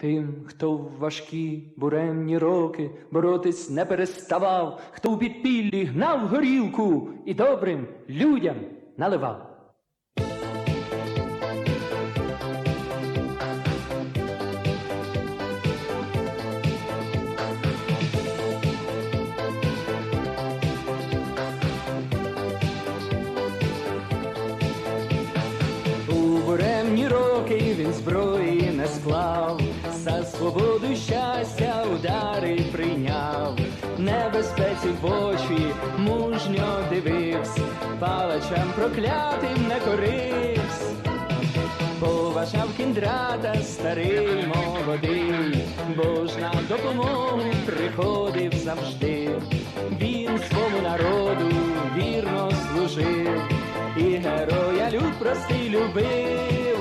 Тим, хто в важкі буремні роки боротись не переставав, хто у підпіллі гнав горілку і добрим людям наливав. У буремні роки він зброї не склав, свободу щастя удари прийняв, небезпеці в очі мужньо дивився, палачам проклятим не корився. Поважав кіндрата старий молодий, бо ж на допомогу приходив завжди. Він свому народу вірно служив, і героя люб простий любив.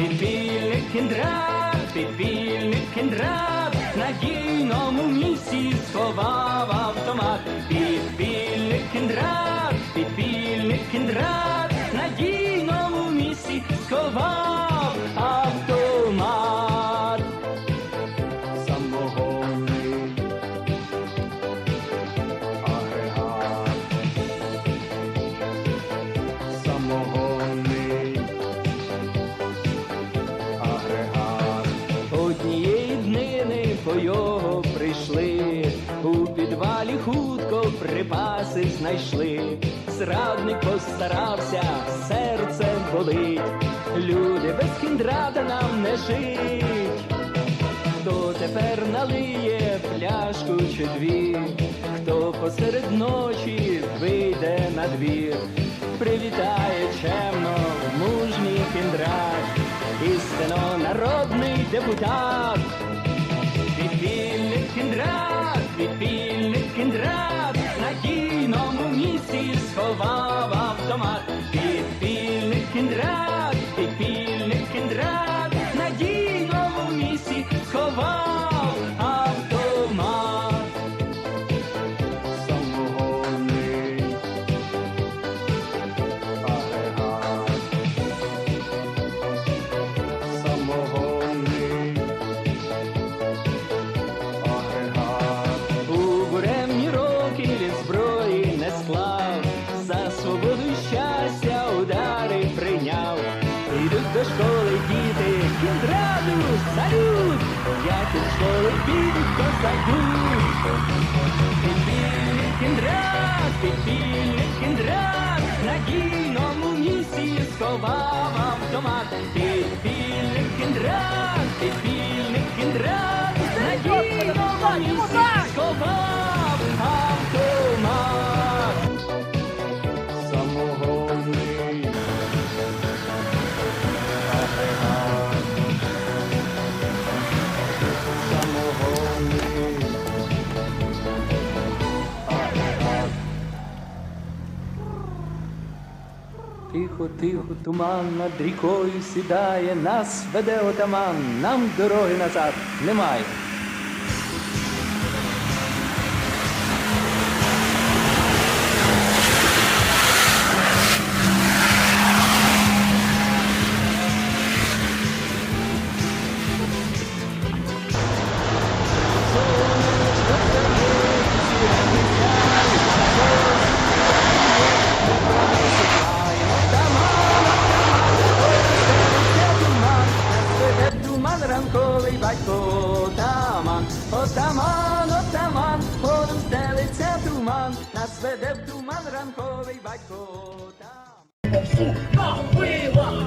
Він Підпільник кіндрат, підпільник кіндрат, на надійному місці сховав автомат. Підпільник кіндрат, підпільник кіндрат, прийшли, у підвалі хутко припаси знайшли. Зрадник постарався, серце болить. Люди без кіндрата нам не жить. Хто тепер налиє пляшку чи дві, хто посеред ночі вийде на двір, привітає чемно мужній кіндрат, істинно народний депутат. Підпільник кіндрат, підпільник кіндрат, надійному місці сховав автомат. Підуть. Підпільник сховав автомат. Тихо, тихо, туман над рікою сідає, нас веде отаман, нам дороги назад немає. Отаман.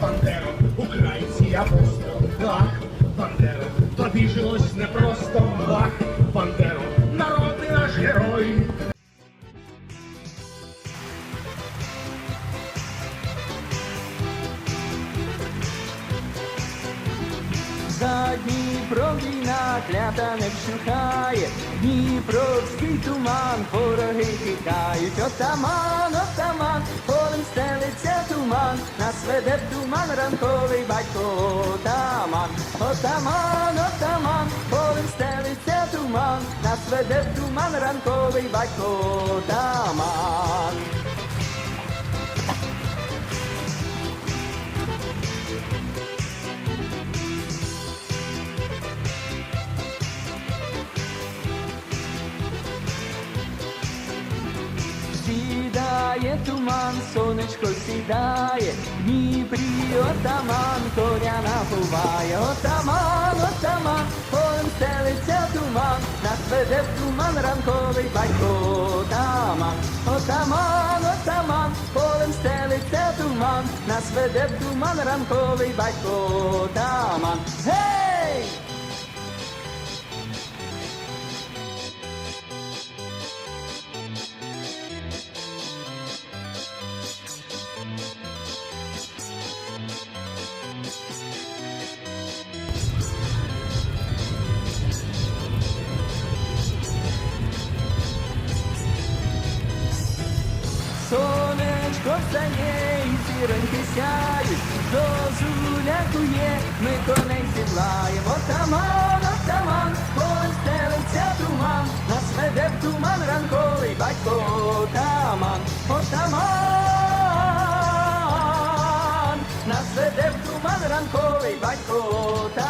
Бандера, українці апостол, так, Бандера, тобі жилось непросто, так, Бандера, народ ти наш герой. За Дніпром війна клята не вщухає, Дніпровський туман, вороги тікають, отаман, отаман, полем стелиться туман, нас веде в туман ранковий батько. Отаман, отаман, отаман, полем стелиться туман, нас веде в туман ранковий батько. Отаман. Тає туман, сонечко сідає, Дніпрі отаман, коня набуває, отаман, отаман, полем стелиться туман, нас веде в туман ранковий батько отаман, отаман, отаман, полем стелиться туман, нас веде в туман ранковий батько отаман. Гей! Сонечко встає і зіроньки сяють, зозуля кує, ми коней сідлаємо. Отаман, отаман, полем стелиться туман, нас веде в туман ранковий батько отаман, отаман, нас веде в туман ранковий батько отаман.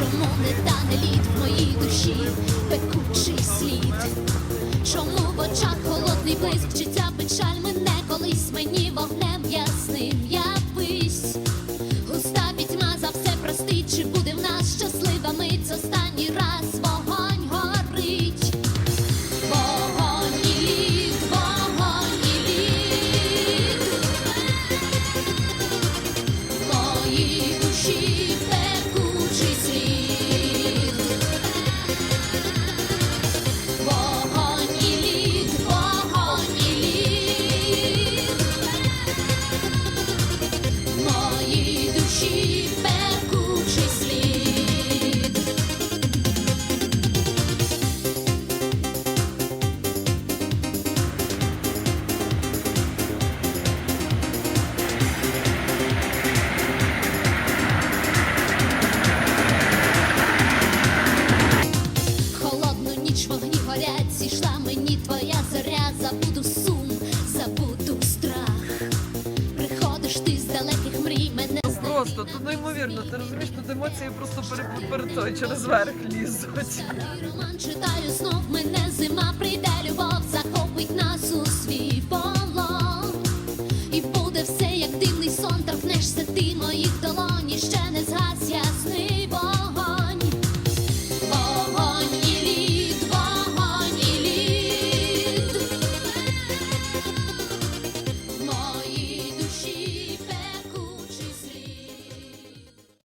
Чому не тане лід в моїй душі, пекучий слід? Чому в очах холодний блиск, чи ця печаль мене? Колись мені вогнем ясним явись? Густа пітьма за все простить, чи буде в нас щаслива мить? Останній раз вогонь Просто тут неймовірно, ти розумієш, тут емоції просто перед, той, через верх лізуть. Роман читаю знов, мене зима прийде, любов захопить.